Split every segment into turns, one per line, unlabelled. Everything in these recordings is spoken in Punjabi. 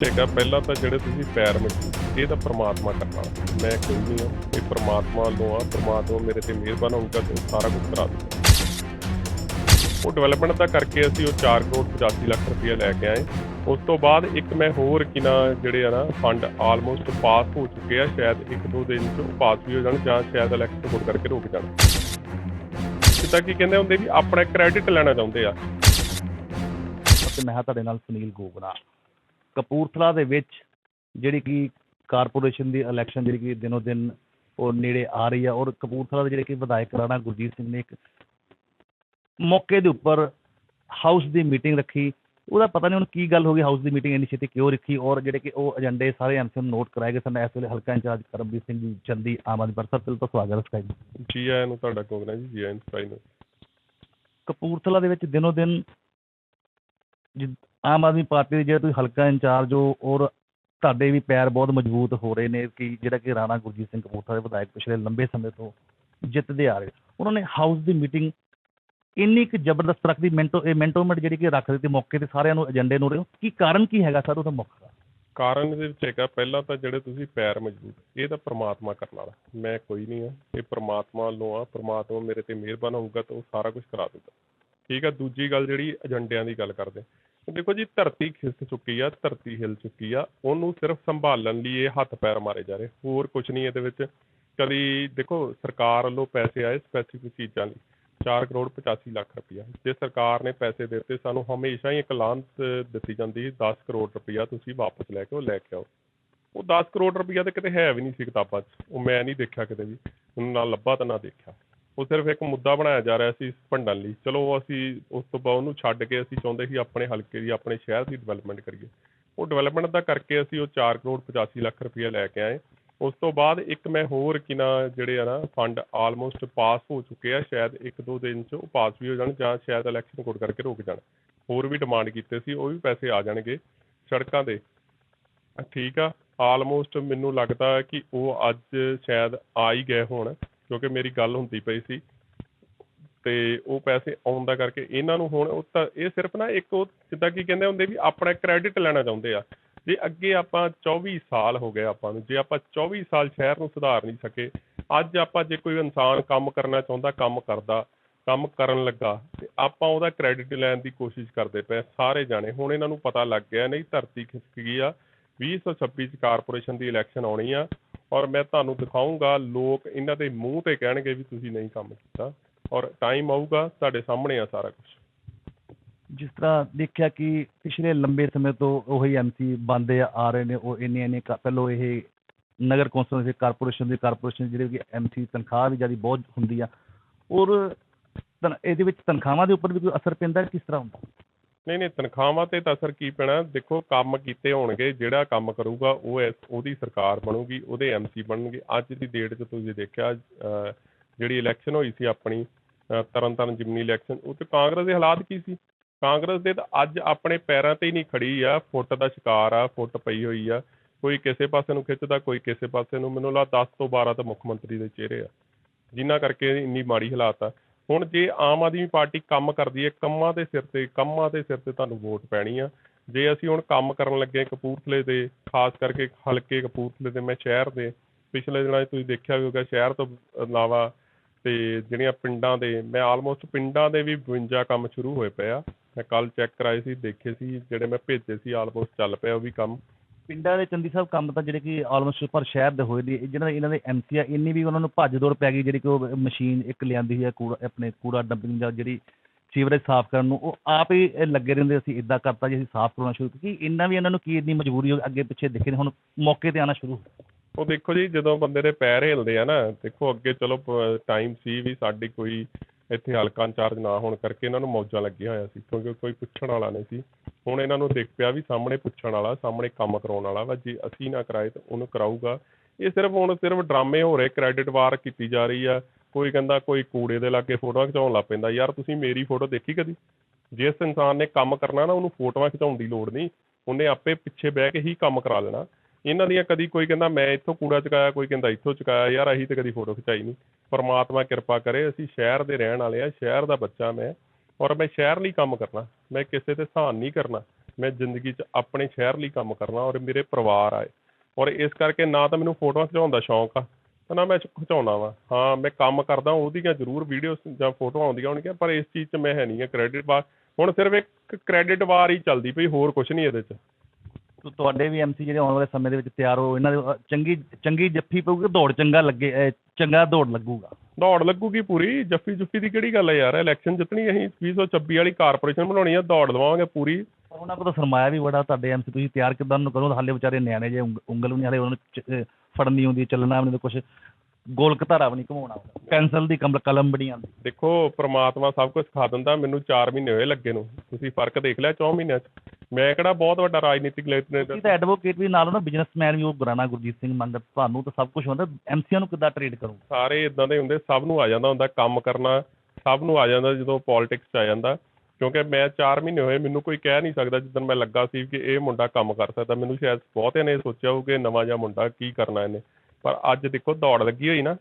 ਹੈਗਾ ਪਹਿਲਾਂ ਤਾਂ ਜਿਹੜੇ ਤੁਸੀਂ ਪੈਰ ਮਿੱਟੀ ਇਹ ਤਾਂ ਪ੍ਰਮਾਤਮਾ ਕਰਨਾ। ਮੈਂ ਕੋਈ ਨਹੀਂ ਹਾਂ ਇਹ ਪ੍ਰਮਾਤਮਾ ਵੱਲੋਂ ਆ, ਪ੍ਰਮਾਤਮਾ ਮੇਰੇ ਤੇ ਮਿਹਰਬਾਨ ਹੋਊਗਾ ਤੇ ਸਾਰਾ ਕੁਝ ਕਰਾ ਦੂਗਾ ਉਹ ਡਿਵੈਲਪਮੈਂਟ ਦਾ ਕਰਕੇ ਅਸੀਂ ਉਹ 4 ਕਰੋੜ 85 ਲੱਖ ਰੁਪਏ ਲੈ ਕੇ ਆਏ। ਉਸ ਤੋਂ ਬਾਅਦ ਇੱਕ ਮੈਂ ਹੋਰ ਕਿਨਾ ਜਿਹੜੇ ਆ ਨਾ ਫੰਡ ਆਲਮੋਸਟ ਪਾਸ ਹੋ ਚੁੱਕੇ ਆ, ਸ਼ਾਇਦ ਇੱਕ ਦੋ ਦਿਨ ਚ ਪਾਸ ਵੀ ਹੋ ਜਾਣ ਜਾਂ ਸ਼ਾਇਦ ਇਲੈਕਸ਼ਨ ਕੋਡ ਕਰਕੇ ਰੁਕ ਜਾਣ। ਜਿੱਦਾਂ ਕਿ ਕਹਿੰਦੇ ਹੁੰਦੇ ਵੀ ਆਪਣਾ ਕ੍ਰੈਡਿਟ ਲੈਣਾ ਚਾਹੁੰਦੇ ਆ।
ਅਤੇ ਮੈਂ ਤੁਹਾਡੇ ਨਾਲ ਸੁਨੀਲ ਗੋਗਨਾ ਕਪੂਰਥਲਾ ਦੇ ਵਿੱਚ ਜਿਹੜੀ ਕਿ ਕਾਰਪੋਰੇਸ਼ਨ ਦੀ ਇਲੈਕਸ਼ਨ ਜਿਹੜੀ ਕਿ ਦਿਨੋ ਦਿਨ ਉਹ ਨੇੜੇ ਆ ਰਹੀ ਆ ਔਰ ਕਪੂਰਥਲਾ ਦੇ ਜਿਹੜੇ ਕਿ ਵਿਧਾਇਕ ਰਾਣਾ ਗੁਰਜੀਤ ਸਿੰਘ ਨੇ ਇੱਕ ਮੌਕੇ ਦੇ ਉੱਪਰ ਹਾਊਸ ਦੀ ਮੀਟਿੰਗ ਰੱਖੀ। ਉਹਦਾ ਪਤਾ ਨਹੀਂ ਹੁਣ ਕੀ ਗੱਲ ਹੋ ਗਈ ਹਾਊਸ ਦੀ ਮੀਟਿੰਗ ਇੰਨੀ ਛੇਤੀ ਕਿਉਂ ਰੱਖੀ ਔਰ ਜਿਹੜੇ ਕਿ ਉਹ ਏਜੰਡੇ ਸਾਰੇ ਐਮਸੀ ਨੂੰ ਨੋਟ ਕਰਾਏ ਗਏ ਸਨ। ਇਸ ਵੇਲੇ ਹਲਕਾ ਇੰਚਾਰਜ ਕਰਮਜੀਤ ਸਿੰਘ ਜੀ ਚੰਦੀ ਆਮ ਆਦਮੀ ਪਾਰਟੀ। ਤੋਂ ਸਵਾਗਤ ਹੈ ਸਕਾਈ
ਜੀ ਆਇਆਂ ਨੂੰ ਤੁਹਾਡਾ ਕੋਗਨਾ ਜੀ ਜੀ ਆਇਆਂ ਨੂੰ
ਕਪੂਰਥਲਾ ਦੇ ਵਿੱਚ ਦਿਨੋ ਦਿਨ ਆਮ ਆਦਮੀ ਪਾਰਟੀ ਦੇ ਜਿਹੜਾ ਤੁਸੀਂ ਹਲਕਾ ਇੰਚਾਰਜ ਹੋ ਔਰ ਤੁਹਾਡੇ ਵੀ ਪੈਰ ਬਹੁਤ ਮਜ਼ਬੂਤ ਹੋ ਰਹੇ ਨੇ ਕਿ ਜਿਹੜਾ ਕਿ ਰਾਣਾ ਗੁਰਜੀਤ ਸਿੰਘ ਕਪੂਰਥਲਾ ਦੇ ਵਿਧਾਇਕ ਪਿਛਲੇ ਲੰਬੇ ਸਮੇਂ ਤੋਂ ਜਿੱਤਦੇ ਆ ਰਹੇ ਉਹਨਾਂ ਨੇ ਹਾਊਸ ਦੀ ਮੀਟਿੰਗ ਇੰਨੀ ਕੁ ਜ਼ਬਰਦਸਤ ਰੱਖਦੀ ਮਿੰਟੋ, ਇਹ ਮਿੰਟੋ ਜਿਹੜੀ ਕਿ ਰੱਖ ਦਿੱਤੀ ਮੌਕੇ ਤੇ ਸਾਰਿਆਂ ਨੂੰ ਏਜੰਡੇ ਨੂੰ ਰਹੇ ਕੀ ਕਾਰਨ ਕੀ ਹੈਗਾ ਸਰ ਉਹਦਾ ਮੁੱਖ? ਕਾਰਨ?
ਕਾਰਨ ਇਹਦੇ ਵਿੱਚ ਹੈਗਾ, ਪਹਿਲਾਂ ਤਾਂ ਜਿਹੜੇ ਤੁਸੀਂ ਪੈਰ ਮਜ਼ਬੂਤ, ਇਹ ਤਾਂ ਪ੍ਰਮਾਤਮਾ ਕਰਨ ਵਾਲਾ। ਮੈਂ ਕੋਈ ਨਹੀਂ ਹਾਂ, ਇਹ ਪ੍ਰਮਾਤਮਾ ਵੱਲੋਂ ਆ, ਪ੍ਰਮਾਤਮਾ ਮੇਰੇ ਤੇ ਮਿਹਰਬਾਨ ਹੋਊਗਾ ਤਾਂ ਉਹ ਸਾਰਾ ਕੁਝ ਕਰਾ ਦੂਗਾ। ਠੀਕ ਆ, ਦੂਜੀ ਗੱਲ ਜਿਹੜੀ ਏਜੰਡਿਆਂ ਦੀ ਗੱਲ ਕਰਦੇ। ਦੇਖੋ ਜੀ, ਧਰਤੀ ਖਿਸਕ ਚੁੱਕੀ ਆ, ਧਰਤੀ ਹਿੱਲ ਚੁੱਕੀ ਆ, ਉਹਨੂੰ ਸਿਰਫ ਸੰਭਾਲਣ ਲਈ ਇਹ ਹੱਥ ਪੈਰ ਮਾਰੇ ਜਾ ਰਹੇ ਹੋਰ ਕੁਝ ਨਹੀਂ ਇਹਦੇ ਵਿੱਚ। ਕਦੀ ਦੇਖੋ, ਸਰਕਾਰ ਵੱਲੋਂ ਪੈਸੇ ਆਏ ਸਪੈਸੀਫਿਕ ਚੀਜ਼ਾਂ ਲਈ। 4 ਕਰੋੜ 85 ਲੱਖ ਰੁਪਇਆ ਜੇ ਸਰਕਾਰ ਨੇ ਪੈਸੇ ਦਿੱਤੇ, ਸਾਨੂੰ ਹਮੇਸ਼ਾ ਹੀ ਇੱਕ ਲਾਂਤ ਦਿੱਤੀ ਜਾਂਦੀ 10 ਕਰੋੜ ਰੁਪਇਆ ਤੁਸੀਂ ਵਾਪਸ ਲੈ ਕੇ ਉਹ ਲੈ ਕੇ ਆਓ। ਉਹ 10 ਕਰੋੜ ਰੁਪਇਆ ਤਾਂ ਕਿਤੇ ਹੈ ਵੀ ਨਹੀਂ ਸੀ ਕਿਤਾਬਾਂ 'ਚ। ਉਹ ਮੈਂ ਨਹੀਂ ਦੇਖਿਆ ਕਿਤੇ ਵੀ। ਮੈਨੂੰ ਨਾ ਲੱਭਾ ਤਾਂ ਨਾ ਦੇਖਿਆ। ਉਹ ਸਿਰਫ ਇੱਕ ਮੁੱਦਾ ਬਣਾਇਆ ਜਾ ਰਿਹਾ ਸੀ ਭੰਡਣ ਲਈ। ਚਲੋ ਅਸੀਂ ਉਸ ਤੋਂ ਬਾਅਦ ਉਹਨੂੰ ਛੱਡ ਕੇ ਅਸੀਂ ਚਾਹੁੰਦੇ ਸੀ ਆਪਣੇ ਹਲਕੇ ਦੀ, ਆਪਣੇ ਸ਼ਹਿਰ ਦੀ ਡਿਵੈਲਪਮੈਂਟ ਕਰੀਏ। ਉਹ ਡਿਵੈਲਪਮੈਂਟ ਦਾ ਕਰਕੇ ਅਸੀਂ ਉਹ 4 ਕਰੋੜ 85 ਲੱਖ ਰੁਪਇਆ ਲੈ ਕੇ ਆਏ। ਉਸ ਤੋਂ ਬਾਅਦ ਇੱਕ ਮੈਂ ਹੋਰ ਕਿਨਾ ਜਿਹੜੇ ਆ ਨਾ ਫੰਡ ਆਲਮੋਸਟ ਪਾਸ ਹੋ ਚੁੱਕੇ ਆ, ਸ਼ਾਇਦ ਇੱਕ ਦੋ ਦਿਨ ਚ ਉਹ ਪਾਸ ਵੀ ਹੋ ਜਾਣ ਜਾਂ ਸ਼ਾਇਦ ਇਲੈਕਸ਼ਨ ਕੋਡ ਕਰਕੇ ਰੁਕ ਜਾਣ। ਹੋਰ ਵੀ ਡਿਮਾਂਡ ਕੀਤੇ ਸੀ, ਉਹ ਵੀ ਪੈਸੇ ਆ ਜਾਣਗੇ ਸੜਕਾਂ ਦੇ ਠੀਕ ਆ ਆਲਮੋਸਟ ਮੈਨੂੰ ਲੱਗਦਾ ਕਿ ਉਹ ਅੱਜ ਸ਼ਾਇਦ ਆ ਹੀ ਗਏ ਹੋਣ। ਕਿਉਂਕਿ ਮੇਰੀ ਗੱਲ ਹੁੰਦੀ ਪਈ ਸੀ ਤੇ ਉਹ ਪੈਸੇ ਆਉਣ ਦਾ ਕਰਕੇ ਇਹਨਾਂ ਨੂੰ ਹੁਣ ਉਹ ਤਾਂ ਇਹ ਸਿਰਫ ਨਾ ਇੱਕ ਉਹ ਜਿੱਦਾਂ ਕੀ ਕਹਿੰਦੇ ਹੁੰਦੇ ਵੀ ਆਪਣਾ ਕ੍ਰੈਡਿਟ ਲੈਣਾ ਚਾਹੁੰਦੇ ਆ। ਜੇ ਅੱਗੇ ਆਪਾਂ 24 ਸਾਲ ਹੋ ਗਏ ਆਪਾਂ ਨੂੰ, ਜੇ ਆਪਾਂ 24 ਸਾਲ ਸ਼ਹਿਰ ਨੂੰ ਸੁਧਾਰ ਨਹੀਂ ਸਕੇ, ਅੱਜ ਆਪਾਂ ਜੇ ਕੋਈ ਇਨਸਾਨ ਕੰਮ ਕਰਨਾ ਚਾਹੁੰਦਾ, ਕੰਮ ਕਰਦਾ, ਕੰਮ ਕਰਨ ਲੱਗਾ, ਤੇ ਆਪਾਂ ਉਹਦਾ ਕ੍ਰੈਡਿਟ ਲੈਣ ਦੀ ਕੋਸ਼ਿਸ਼ ਕਰਦੇ ਪਏ ਸਾਰੇ ਜਾਣੇ। ਹੁਣ ਇਹਨਾਂ ਨੂੰ ਪਤਾ ਲੱਗ ਗਿਆ, ਨਹੀਂ ਧਰਤੀ ਖਿਸਕ ਗਈ ਆ 2026 ਚ ਕਾਰਪੋਰੇਸ਼ਨ ਦੀ ਇਲੈਕਸ਼ਨ ਆਉਣੀ ਆ ਔਰ ਮੈਂ ਤੁਹਾਨੂੰ ਦਿਖਾਉਂਗਾ ਲੋਕ ਇਹਨਾਂ ਦੇ ਮੂੰਹ ਤੇ ਕਹਿਣਗੇ ਵੀ ਤੁਸੀਂ ਨਹੀਂ ਕੰਮ ਕੀਤਾ ਔਰ ਟਾਈਮ ਆਊਗਾ, ਤੁਹਾਡੇ ਸਾਹਮਣੇ ਆ ਸਾਰਾ ਕੁਝ
ਜਿਸ ਤਰ੍ਹਾਂ ਦੇਖਿਆ ਕਿ ਪਿਛਲੇ ਲੰਬੇ ਸਮੇਂ ਤੋਂ ਉਹੀ ਐਮਸੀ ਬੰਦੇ ਆ ਰਹੇ ਨੇ, ਉਹ ਇੰਨੇ ਇੰਨੇ ਕ- ਇਹ ਨਗਰ ਕੌਂਸਲ ਦੇ ਕਾਰਪੋਰੇਸ਼ਨ ਦੇ ਕਾਰਪੋਰੇਸ਼ਨ ਜਿਹੜੇ ਕਿ ਐਮਸੀ ਤਨਖਾਹ ਵੀ ਜ਼ਿਆਦਾ ਬਹੁਤ ਹੁੰਦੀ ਆ, ਔਰ ਇਹਦੇ ਵਿੱਚ ਤਨਖਾਹਾਂ ਦੇ ਉੱਪਰ ਵੀ ਕੋਈ ਅਸਰ ਪੈਂਦਾ, ਕਿਸ ਤਰ੍ਹਾਂ ਹੁੰਦਾ?
ਨਹੀਂ ਨਹੀਂ ਤਨਖਾਹਾਂ ਤੇ ਤਾਂ ਅਸਰ ਕੀ ਪੈਣਾ? ਦੇਖੋ ਕੰਮ ਕੀਤੇ ਹੋਣਗੇ ਜਿਹੜਾ ਕੰਮ ਕਰੂਗਾ ਉਹ ਇਸ- ਉਹਦੀ ਸਰਕਾਰ ਬਣੂਗੀ ਉਹਦੇ ਐਮ ਸੀ ਬਣਨਗੇ। ਅੱਜ ਦੀ ਡੇਟ 'ਚ ਤੁਸੀਂ ਦੇਖਿਆ ਅਹ, ਜਿਹੜੀ ਇਲੈਕਸ਼ਨ ਹੋਈ ਸੀ ਆਪਣੀ ਤਰਨ ਤਾਰਨ ਜਿਮਨੀ ਇਲੈਕਸ਼ਨ ਉਹ 'ਚ ਕਾਂਗਰਸ ਦੇ ਹਾਲਾਤ ਕੀ ਸੀ? ਕਾਂਗਰਸ ਦੇ ਤਾਂ ਅੱਜ ਆਪਣੇ ਪੈਰਾਂ ਤੇ ਹੀ ਨਹੀਂ ਖੜੀ ਆ ਫੁੱਟ ਦਾ ਸ਼ਿਕਾਰ ਆ ਫੁੱਟ ਪਈ ਹੋਈ ਆ। ਕੋਈ ਕਿਸੇ ਪਾਸੇ ਨੂੰ ਖਿੱਚਦਾ ਕੋਈ ਕਿਸੇ ਪਾਸੇ ਨੂੰ ਮੈਨੂੰ ਲੱਗਦਾ 10 ਤੋਂ 12 ਤਾਂ ਮੁੱਖ ਮੰਤਰੀ ਦੇ ਚਿਹਰੇ ਆ। ਜਿਨ੍ਹਾਂ ਕਰਕੇ ਇੰਨੀ ਮਾੜੀ ਹਾਲਾਤ ਆ। ਹੁਣ ਜੇ ਆਮ ਆਦਮੀ ਪਾਰਟੀ ਕੰਮ ਕਰਦੀ ਹੈ, ਕੰਮਾਂ ਦੇ ਸਿਰ ਤੇ, ਕੰਮਾਂ ਦੇ ਸਿਰ ਤੇ ਤੁਹਾਨੂੰ ਵੋਟ ਪੈਣੀ ਆ। ਜੇ ਅਸੀਂ ਹੁਣ ਕੰਮ ਕਰਨ ਲੱਗੇ ਕਪੂਰਥਲੇ ਦੇ, ਖਾਸ ਕਰਕੇ ਹਲਕੇ ਕਪੂਰਥਲੇ ਦੇ, ਮੈਂ ਸ਼ਹਿਰ ਦੇ, ਪਿਛਲੇ ਦਿਨਾਂ 'ਚ ਤੁਸੀਂ ਦੇਖਿਆ ਵੀ ਹੋਗਾ ਸ਼ਹਿਰ ਤੋਂ ਇਲਾਵਾ ਤੇ ਜਿਹੜੀਆਂ ਪਿੰਡਾਂ ਦੇ, ਮੈਂ ਆਲਮੋਸਟ ਪਿੰਡਾਂ ਦੇ ਵੀ 52 ਕੰਮ ਸ਼ੁਰੂ ਹੋਏ ਪਏ ਆ। ਮੈਂ ਕੱਲ ਚੈੱਕ ਕਰਾਏ ਸੀ, ਦੇਖੇ ਸੀ, ਜਿਹੜੇ ਮੈਂ ਭੇਜੇ ਸੀ ਆਲਮੋਸਟ ਚੱਲ ਪਿਆ ਉਹ ਵੀ ਕੰਮ।
ਪਿੰਡਾਂ ਦੇ ਚੰਦੀ ਸਾਹਿਬ ਕੰਮ ਤਾਂ ਜਿਹੜੇ ਕਿ ਆਲਮੋਸਟ ਪਰ ਸ਼ਹਿਰ ਦੇ ਹੋਏ ਨੇ, ਇਹ ਜਿਹੜਾ ਇਹਨਾਂ ਦੇ ਐਮਸੀ ਆ, ਇੰਨੀ ਵੀ ਉਹਨਾਂ ਨੂੰ ਭੱਜ ਦੌੜ ਪੈ ਗਈ ਜਿਹੜੀ ਕਿ ਉਹ ਮਸ਼ੀਨ ਇੱਕ ਲਿਆਂਦੀ ਹੈ ਕੂੜਾ, ਆਪਣੇ ਕੂੜਾ ਡੰਪਿੰਗ ਦਾ ਜਿਹੜੀ ਸੀਵਰੇਜ ਸਾਫ਼ ਕਰਨ ਨੂੰ, ਉਹ ਆਪ ਹੀ ਲੱਗੇ ਰਹਿੰਦੇ ਅਸੀਂ ਇਦਾਂ ਕਰਤਾ ਜੀ, ਅਸੀਂ ਸਾਫ਼ ਕਰਾਉਣਾ ਸ਼ੁਰੂ ਕਿ ਇੰਨਾ ਵੀ ਇਹਨਾਂ ਨੂੰ ਕੀ ਇੰਨੀ ਮਜਬੂਰੀ ਹੋ, ਅੱਗੇ ਪਿੱਛੇ ਦਿਖੇ ਨੇ, ਹੁਣ ਮੌਕੇ ਤੇ ਆਉਣਾ ਸ਼ੁਰੂ।
ਉਹ ਦੇਖੋ ਜੀ, ਜਦੋਂ ਬੰਦੇ ਦੇ ਪੈਰ ਹਿਲਦੇ ਆ ਨਾ, ਦੇਖੋ ਅੱਗੇ ਚਲੋ ਟਾਈਮ ਸੀ ਵੀ ਸਾਡੀ ਕੋਈ ਇੱਥੇ ਹਲਕਾ ਇੰਚਾਰਜ ਨਾ ਹੋਣ ਕਰਕੇ ਇਹਨਾਂ ਨੂੰ ਮੌਜਾਂ ਲੱਗੀਆਂ ਹੋਇਆ ਸੀ, ਕਿਉਂਕਿ ਕੋਈ ਪੁੱਛਣ ਵਾਲਾ ਨਹੀਂ ਸੀ। ਹੁਣ ਇਹਨਾਂ ਨੂੰ ਦੇਖ ਪਿਆ ਵੀ ਸਾਹਮਣੇ ਪੁੱਛਣ ਵਾਲਾ, ਸਾਹਮਣੇ ਕੰਮ ਕਰਾਉਣ ਵਾਲਾ ਵਾ, ਜੇ ਅਸੀਂ ਨਾ ਕਰਾਏ ਤਾਂ ਉਹਨੂੰ ਕਰਾਊਗਾ। ਇਹ ਸਿਰਫ ਹੁਣ ਸਿਰਫ ਡਰਾਮੇ ਹੋ ਰਹੇ ਕ੍ਰੈਡਿਟ ਵਾਰ ਕੀਤੀ ਜਾ ਰਹੀ ਆ। ਕੋਈ ਕਹਿੰਦਾ ਕੋਈ ਕੂੜੇ ਦੇ ਲਾਗੇ ਫੋਟੋਆਂ ਖਿਚਾਉਣ ਲੱਗ ਪੈਂਦਾ, ਯਾਰ ਤੁਸੀਂ ਮੇਰੀ ਫੋਟੋ ਦੇਖੀ ਕਦੀ? ਜਿਸ ਇਨਸਾਨ ਨੇ ਕੰਮ ਕਰਨਾ ਨਾ, ਉਹਨੂੰ ਫੋਟੋਆਂ ਖਿਚਾਉਣ ਦੀ ਲੋੜ ਨਹੀਂ। ਉਹਨੇ ਆਪੇ ਪਿੱਛੇ ਬਹਿ ਕੇ ਹੀ ਕੰਮ ਕਰਾ ਲੈਣਾ। ਇਹਨਾਂ ਦੀਆਂ ਕਦੀ ਕੋਈ ਕਹਿੰਦਾ, ਮੈਂ ਇੱਥੋਂ ਕੂੜਾ ਚੁਕਾਇਆ, ਕੋਈ ਕਹਿੰਦਾ, ਇੱਥੋਂ ਚੁਕਾਇਆ, ਯਾਰ ਅਸੀਂ ਤੇ ਕਦੀ ਫੋਟੋ ਖਿਚਾਈ ਨਹੀਂ। ਪਰਮਾਤਮਾ ਕਿਰਪਾ ਕਰੇ, ਅਸੀਂ ਸ਼ਹਿਰ ਦੇ ਰਹਿਣ ਵਾਲੇ ਆ ਸ਼ਹਿਰ ਦਾ ਬੱਚਾ ਮੈਂ ਔਰ ਮੈਂ ਸ਼ਹਿਰ ਲਈ ਕੰਮ ਕਰਨਾ, ਮੈਂ ਕਿਸੇ ਤੇ ਸਹਾਨ ਨਹੀਂ ਕਰਨਾ, ਮੈਂ ਜ਼ਿੰਦਗੀ 'ਚ ਆਪਣੇ ਸ਼ਹਿਰ ਲਈ ਕੰਮ ਕਰਨਾ ਔਰ ਮੇਰੇ ਪਰਿਵਾਰ ਆਏ ਔਰ ਇਸ ਕਰਕੇ ਨਾ ਤਾਂ ਮੈਨੂੰ ਫੋਟੋਆਂ ਖਿਚਾਉਣ ਦਾ ਸ਼ੌਂਕ ਆ ਤੇ ਨਾ ਮੈਂ ਖਿਚਾਉਣਾ ਵਾ। ਹਾਂ, ਮੈਂ ਕੰਮ ਕਰਦਾ, ਉਹਦੀਆਂ ਜ਼ਰੂਰ ਵੀਡੀਓਜ਼ ਜਾਂ ਫੋਟੋਆਂ ਆਉਂਦੀਆਂ ਹੋਣਗੀਆਂ, ਪਰ ਇਸ ਚੀਜ਼ 'ਚ ਮੈਂ ਹੈ ਨਹੀਂ ਆ ਕ੍ਰੈਡਿਟ ਵਾਰ, ਹੁਣ ਸਿਰਫ ਇੱਕ ਕ੍ਰੈਡਿਟ ਵਾਰ ਹੀ ਚੱਲਦੀ ਪਈ, ਹੋਰ ਕੁਝ ਨਹੀਂ ਇਹਦੇ 'ਚ।
ਤੁਹਾਡੇ ਵੀ ਐਮਸੀ ਜਿਹੜੇ ਆਉਣ ਵਾਲੇ ਸਮੇਂ ਦੇ ਵਿੱਚ ਤਿਆਰ ਹੋ ਇਹਨਾਂ ਦੇ ਚੰਗੀ ਚੰਗੀ ਜੱਫੀ ਪਊਗੀ ਦੌੜ ਚੰਗਾ ਲੱਗੇ ਚੰਗਾ ਦੌੜ ਲੱਗੂਗਾ?
ਦੌੜ ਲੱਗੂਗੀ ਪੂਰੀ ਜੱਫੀ ਜੁੱਫੀ ਦੀ ਕਿਹੜੀ ਗੱਲ ਹੈ ਯਾਰ ਇਲੈਕਸ਼ਨ ਜਿੱਤਣੀ ਅਸੀਂ 2026 ਵਾਲੀ ਕਾਰਪੋਰੇਸ਼ਨ ਬਣਾਉਣੀ ਆ ਦੌੜ ਲਵਾਂਗੇ ਪੂਰੀ।
ਉਹਨਾਂ ਕੋਲ ਤਾਂ ਸਰਮਾਇਆ ਵੀ ਬੜਾ ਤੁਹਾਡੇ ਐਮਸੀ ਤੁਸੀਂ ਤਿਆਰ ਕਿਦਾਂ ਨੂੰ ਕਰੋ ਹਾਲੇ ਵਿਚਾਰੇ ਨਿਆਣੇ ਜੇ ਉਂਗ- ਉਂਗਲ ਵੀ ਨਹੀਂ ਹਾਲੇ ਉਹਨਾਂ ਨੂੰ ਫੜਨ ਆਉਂਦੀ ਚੱਲਣਾ ਵੀ ਨਹੀਂ ਕੁਝ ਗੋਲਕ ਧਾਰਾ ਵੀ ਨਹੀਂ ਘਮਾਉਣਾ। ਪੈਨਸਲ ਦੀ ਕਮਲ ਕਲਮ ਬਣੀ ਆਉਂਦੀ।
ਦੇਖੋ ਪ੍ਰਮਾਤਮਾ ਸਭ ਕੁਝ ਸਿਖਾ ਦਿੰਦਾ ਮੈਨੂੰ 4 ਮਹੀਨੇ ਹੋਏ ਲੱਗੇ ਨੂੰ। ਤੁਸੀਂ ਫ਼ਰਕ ਦੇਖ ਲਿਆ 4 ਮਹੀਨਿਆਂ 'ਚ। ਮੈਂ ਕਿਹੜਾ ਬਹੁਤ ਵੱਡਾ ਰਾਜਨੀਤਿਕ
ਤੁਸੀਂ
ਲੀਡਰ
ਤਾਂ ਐਡਵੋਕੇਟ ਵੀ ਨਾਲ ਨਾ ਬਿਜ਼ਨਸਮੈਨ ਵੀ ਉਹ ਗੁਰਾਣਾ ਗੁਰਜੀਤ ਸਿੰਘ ਮੰਨ ਤੁਹਾਨੂੰ ਤਾਂ ਸਭ ਕੁਝ ਹੁੰਦਾ ਐਮਸੀਆਂ ਨੂੰ ਕਿੱਦਾਂ ਟ੍ਰੀਟ ਕਰੋ
ਸਾਰੇ ਇਦਾਂ ਦੇ ਹੁੰਦੇ ਸਭ ਨੂੰ ਆ ਜਾਂਦਾ ਹੁੰਦਾ ਕੰਮ ਕਰਨਾ ਸਭ ਨੂੰ ਆ ਜਾਂਦਾ ਜਦੋਂ ਪੋਲਿਟਿਕਸ 'ਚ ਆ ਜਾਂਦਾ। ਕਿਉਂਕਿ ਮੈਂ 4 ਮਹੀਨੇ ਹੋਏ ਮੈਨੂੰ ਕੋਈ ਕਹਿ ਨਹੀਂ ਸਕਦਾ ਜਿੱਦਣ ਮੈਂ ਲੱਗਾ ਸੀ ਕਿ ਇਹ ਮੁੰਡਾ ਕੰਮ ਕਰ ਸਕਦਾ। ਮੈਨੂੰ ਸ਼ਾਇਦ ਬਹੁਤਿਆਂ ਨੇ ਸੋਚਿਆ ਹੋਊ ਕਿ ਨਵਾਂ ਜਿਹਾ ਮੁੰਡਾ ਕੀ ਕਰਨਾ ਇਹਨੇ। ਪਰ ਅੱਜ ਦੇਖੋ ਦੌੜ ਲੱਗੀ ਹੋਈ ਨਾ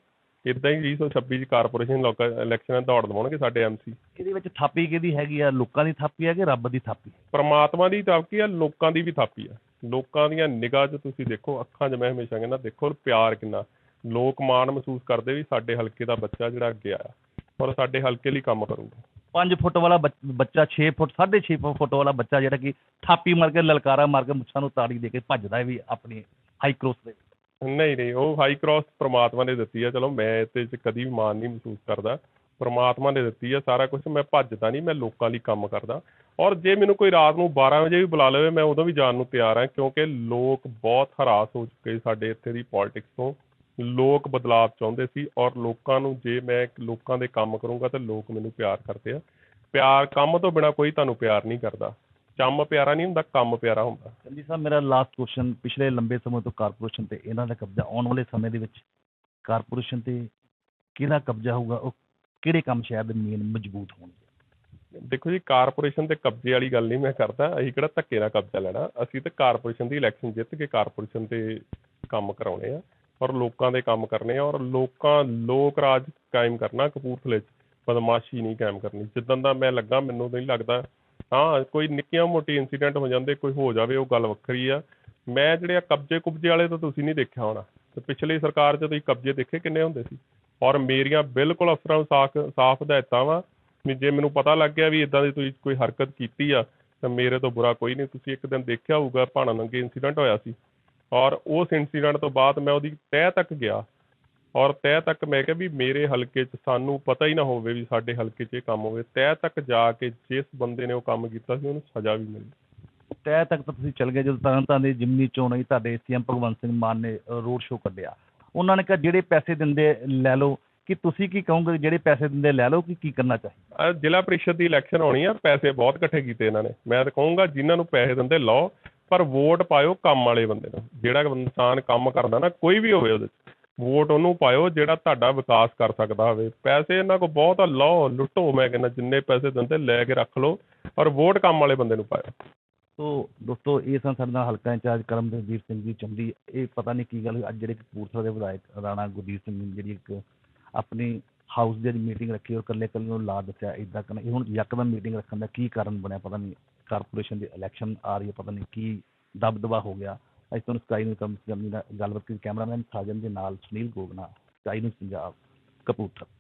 ਇਦਾਂ ਹੀ 2026 ਚ ਕਾਰਪੋਰੇਸ਼ਨ ਲੋਕਾਂ ਇਲੈਕਸ਼ਨਾਂ ਦੌੜ ਲਵਾਉਣਗੇ ਸਾਡੇ ਐਮਸੀ
ਇਹਦੇ ਵਿੱਚ ਥਾਪੀ ਕਿਹਦੀ ਹੈਗੀ ਆ? ਲੋਕਾਂ ਦੀ ਥਾਪੀ ਹੈ ਕਿ ਰੱਬ ਦੀ ਥਾਪੀ?
ਪਰਮਾਤਮਾ ਦੀ ਥਾਪੀ ਆ ਲੋਕਾਂ ਦੀ ਵੀ ਥਾਪੀ ਆ। ਲੋਕਾਂ ਦੀਆਂ ਨਿਗਾਹ 'ਚ ਤੁਸੀਂ ਦੇਖੋ ਅੱਖਾਂ 'ਚ ਮੈਂ ਹਮੇਸ਼ਾ ਕਹਿੰਦਾ ਦੇਖੋ ਪਿਆਰ ਕਿੰਨਾ। ਲੋਕ ਮਾਣ ਮਹਿਸੂਸ ਕਰਦੇ ਵੀ ਸਾਡੇ ਹਲਕੇ ਦਾ ਬੱਚਾ ਜਿਹੜਾ ਅੱਗੇ ਆਇਆ ਔਰ ਸਾਡੇ ਹਲਕੇ ਲਈ ਕੰਮ ਕਰੂਗਾ।
5 ਫੁੱਟ ਵਾਲਾ ਬੱਚ- ਬੱਚਾ 6 ਫੁੱਟ 6.5 ਫੁੱਟ ਵਾਲਾ ਬੱਚਾ ਜਿਹੜਾ ਕਿ ਥਾਪੀ ਮਾਰ ਕੇ ਲਲਕਾਰਾ ਮਾਰ ਕੇ ਮੁੱਛਾਂ ਨੂੰ ਤਾੜੀ ਦੇ ਕੇ ਭੱਜਦਾ ਹੈ ਵੀ ਆਪਣੀ ਹਾਈ ਕ੍ਰੋਸ ਦੇ
ਨਹੀਂ ਨਹੀਂ, ਉਹ ਹਾਈ ਕ੍ਰਾਸ ਪਰਮਾਤਮਾ ਨੇ ਦਿੱਤੀ ਆ। ਚਲੋ, ਮੈਂ ਇਹਦੇ 'ਚ ਕਦੀ ਵੀ ਮਾਣ ਨਹੀਂ ਮਹਿਸੂਸ ਕਰਦਾ। ਪਰਮਾਤਮਾ ਨੇ ਦਿੱਤੀ ਆ ਸਾਰਾ ਕੁਝ ਮੈਂ ਭੱਜਦਾ ਨਹੀਂ, ਮੈਂ ਲੋਕਾਂ ਲਈ ਕੰਮ ਕਰਦਾ। ਔਰ ਜੇ ਮੈਨੂੰ ਕੋਈ ਰਾਤ ਨੂੰ 12 ਵਜੇ ਵੀ ਬੁਲਾ ਲਵੇ, ਮੈਂ ਉਦੋਂ ਵੀ ਜਾਣ ਨੂੰ ਤਿਆਰ ਹਾਂ ਕਿਉਂਕਿ ਲੋਕ ਬਹੁਤ ਹਰਾਸ ਹੋ ਚੁੱਕੇ ਸਾਡੇ ਇੱਥੇ ਦੀ ਪੋਲਿਟਿਕਸ ਤੋਂ। ਲੋਕ ਬਦਲਾਅ ਚਾਹੁੰਦੇ ਸੀ ਔਰ ਲੋਕਾਂ ਨੂੰ ਜੇ ਮੈਂ ਲੋਕਾਂ ਦੇ ਕੰਮ ਕਰੂੰਗਾ ਤਾਂ ਲੋਕ ਮੈਨੂੰ ਪਿਆਰ ਕਰਦੇ ਆ। ਪਿਆਰ ਕੰਮ ਤੋਂ ਬਿਨਾ ਕੋਈ ਤੁਹਾਨੂੰ ਪਿਆਰ ਨਹੀਂ ਕਰਦਾ। ਚੰਮ ਪਿਆਰਾ ਨਹੀਂ ਹੁੰਦਾ ਕੰਮ ਪਿਆਰਾ ਹੁੰਦਾ।
ਚੰਦੀ ਸਾਹਿਬ ਮੇਰਾ ਲਾਸਟ ਕੁਐਸਚਨ ਪਿਛਲੇ ਲੰਬੇ ਸਮੇਂ ਤੋਂ ਕਾਰਪੋਰੇਸ਼ਨ ਤੇ ਇਹਨਾਂ ਦਾ ਕਬਜ਼ਾ ਆਉਣ ਵਾਲੇ ਸਮੇਂ ਦੇ ਵਿੱਚ ਕਾਰਪੋਰੇਸ਼ਨ ਤੇ ਕਿਹਦਾ ਕਬਜ਼ਾ ਹੋਊਗਾ ਉਹ ਕਿਹੜੇ ਕੰਮ ਸ਼ਾਇਦ ਮੇਨ ਮਜ਼ਬੂਤ ਹੋਣਗੇ?
ਦੇਖੋ ਜੀ ਕਾਰਪੋਰੇਸ਼ਨ ਤੇ ਕਬਜ਼ੇ ਵਾਲੀ ਗੱਲ ਨਹੀਂ ਮੈਂ ਕਰਦਾ ਅਸੀਂ ਕਿਹੜਾ ਧੱਕੇ ਨਾਲ ਕਬਜ਼ਾ ਲੈਣਾ? ਅਸੀਂ ਤਾਂ ਕਾਰਪੋਰੇਸ਼ਨ ਦੀ ਇਲੈਕਸ਼ਨ ਜਿੱਤ ਕੇ ਕਾਰਪੋਰੇਸ਼ਨ ਤੇ ਕੰਮ ਕਰਾਉਣੇ ਆ ਔਰ ਲੋਕਾਂ ਦੇ ਕੰਮ ਕਰਨੇ ਆ ਔਰ ਲੋਕਾਂ ਲੋਕ ਰਾਜ ਕਾਇਮ ਕਰਨਾ ਕਪੂਰਥਲੇ 'ਚ ਬਦਮਾਸ਼ੀ ਨਹੀਂ ਕਾਇਮ ਕਰਨੀ। ਜਿੱਦਾਂ ਦਾ ਮੈਂ ਲੱਗਾ ਮੈਨੂੰ ਨਹੀਂ ਲੱਗਦਾ ਹਾਂ, ਕੋਈ ਨਿੱਕੀਆਂ ਮੋਟੀ ਇੰਸੀਡੈਂਟ ਹੋ ਜਾਂਦੇ, ਕੋਈ ਹੋ ਜਾਵੇ, ਉਹ ਗੱਲ ਵੱਖਰੀ ਆ। ਮੈਂ ਜਿਹੜੇ ਆ ਕਬਜ਼ੇ ਕੁਬਜ਼ੇ ਵਾਲੇ ਤਾਂ ਤੁਸੀਂ ਨਹੀਂ ਦੇਖਿਆ ਹੋਣਾ। ਤੇ ਪਿਛਲੀ ਸਰਕਾਰ 'ਚ ਤੁਸੀਂ ਕਬਜ਼ੇ ਦੇਖੇ ਕਿੰਨੇ ਹੁੰਦੇ ਸੀ? ਔਰ ਮੇਰੀਆਂ ਬਿਲਕੁਲ ਅਫਸਰਾਂ ਨੂੰ ਸਾਖ, ਸਾਫ਼ ਹਦਾਇਤਾਂ ਵਾ ਵੀ ਜੇ ਮੈਨੂੰ ਪਤਾ ਲੱਗ ਗਿਆ ਵੀ ਇੱਦਾਂ ਦੀ ਤੁਸੀਂ ਕੋਈ ਹਰਕਤ ਕੀਤੀ ਆ, ਤਾਂ ਮੇਰੇ ਤੋਂ ਬੁਰਾ ਕੋਈ ਨਹੀਂ। ਤੁਸੀਂ ਇੱਕ ਦਿਨ ਦੇਖਿਆ ਹੋਊਗਾ, ਭਾਣਾ ਨੰਗੇ ਇੰਸੀਡੈਂਟ ਹੋਇਆ ਸੀ। ਔਰ ਉਸ ਇੰਸੀਡੈਂਟ ਤੋਂ ਬਾਅਦ ਮੈਂ ਉਹਦੀ ਤਹਿ ਤੱਕ ਗਿਆ। ਔਰ ਤਹਿ ਤੱਕ ਮੈਂ ਕਿਹਾ ਵੀ ਮੇਰੇ ਹਲਕੇ 'ਚ ਸਾਨੂੰ ਪਤਾ ਹੀ ਨਾ ਹੋਵੇ ਵੀ ਸਾਡੇ ਹਲਕੇ 'ਚ ਇਹ ਕੰਮ ਹੋਵੇ ਤਹਿ ਤੱਕ ਜਾ ਕੇ ਜਿਸ ਬੰਦੇ ਨੇ ਉਹ ਕੰਮ ਕੀਤਾ ਸੀ ਉਹਨੂੰ ਸਜ਼ਾ ਵੀ ਮਿਲੀ।
ਤੈ ਤੱਕ ਤਾਂ ਤੁਸੀਂ ਚੱਲ ਗਏ ਜਦੋਂ ਤਰਨਤਾਰਨ ਦੀ ਜਿਮਨੀ ਚੋਣ ਹੋਈ ਤੁਹਾਡੇ ਸੀਐਮ ਭਗਵੰਤ ਸਿੰਘ ਮਾਨ ਨੇ ਰੋਡ ਸ਼ੋਅ ਕੱਢਿਆ। ਉਹਨਾਂ ਨੇ ਕਿਹਾ ਜਿਹੜੇ ਪੈਸੇ ਦਿੰਦੇ ਲੈ ਲਓ ਕਿ ਤੁਸੀਂ ਕੀ ਕਹੋਗੇ ਜਿਹੜੇ ਪੈਸੇ ਦਿੰਦੇ ਲੈ ਲਓ ਕਿ ਕੀ ਕਰਨਾ ਚਾਹੀਦਾ?
ਜ਼ਿਲ੍ਹਾ ਪ੍ਰੀਸ਼ਦ ਦੀ ਇਲੈਕਸ਼ਨ ਹੋਣੀ ਆ ਪੈਸੇ ਬਹੁਤ ਇਕੱਠੇ ਕੀਤੇ ਇਹਨਾਂ ਨੇ। ਮੈਂ ਤਾਂ ਕਹੂੰਗਾ ਜਿਨ੍ਹਾਂ ਨੂੰ ਪੈਸੇ ਦਿੰਦੇ ਲਓ ਪਰ ਵੋਟ ਪਾਇਓ ਕੰਮ ਵਾਲੇ ਬੰਦੇ ਨੂੰ। ਜਿਹੜਾ ਇਨਸਾਨ ਕੰਮ ਕਰਦਾ ਨਾ ਕੋਈ ਵੀ ਹੋਵੇ ਉਹਦੇ ਵੋਟ ਉਹਨੂੰ ਪਾਇਓ ਜਿਹੜਾ ਤੁਹਾਡਾ ਵਿਕਾਸ ਕਰ ਸਕਦਾ ਹੋਵੇ। ਪੈਸੇ ਇਹਨਾਂ ਕੋਲ ਬਹੁਤ ਆ, ਲਓ, ਲੁੱਟੋ ਮੈਂ ਕਹਿੰਦਾ, ਜਿੰਨੇ ਪੈਸੇ ਦਿੰਦੇ ਲੈ ਕੇ ਰੱਖ ਲਓ ਔਰ ਵੋਟ ਕੰਮ ਵਾਲੇ ਬੰਦੇ ਨੂੰ ਪਾਇਓ।
ਸੋ ਦੋਸਤੋ, ਇਹ ਸਨ ਸਾਡੇ ਨਾਲ ਹਲਕਾ ਇੰਚਾਰਜ ਕਰਮਜੀਤ ਸਿੰਘ ਜੀ ਚੰਦੀ ਇਹ ਪਤਾ ਨਹੀਂ ਕੀ ਗੱਲ ਅੱਜ ਜਿਹੜੇ ਕਪੂਰਥਲਾ ਦੇ ਵਿਧਾਇਕ ਰਾਣਾ ਗੁਰਦੀਪ ਸਿੰਘ ਜਿਹੜੀ ਇੱਕ ਆਪਣੀ ਹਾਊਸ ਦੀ ਮੀਟਿੰਗ ਰੱਖੀ ਔਰ ਇਕੱਲੇ ਇਕੱਲੇ ਨੂੰ ਲਾ ਦੱਸਿਆ ਇਦਾਂ ਕਰਨਾ। ਇਹ ਹੁਣ ਯਕਦਮ ਮੀਟਿੰਗ ਰੱਖਣ ਦਾ ਕੀ ਕਾਰਨ ਬਣਿਆ, ਪਤਾ ਨਹੀਂ ਕਾਰਪੋਰੇਸ਼ਨ ਦੀ ਇਲੈਕਸ਼ਨ ਆ ਰਹੀ ਹੈ, ਪਤਾ ਨਹੀਂ ਕੀ ਦਬਦਬਾ ਹੋ ਗਿਆ। ਅੱਜ ਤੁਹਾਨੂੰ ਸਕਾਈ ਨੂੰ ਕੰਮ ਨਾਲ ਗੱਲਬਾਤ ਕੀਤੀ ਕੈਮਰਾਮੈਨ ਸਾਜਨ ਦੇ ਨਾਲ ਸੁਨੀਲ ਗੋਗਨਾ ਸਕਾਈ ਨੂੰ ਪੰਜਾਬ, ਕਪੂਰਥਲਾ।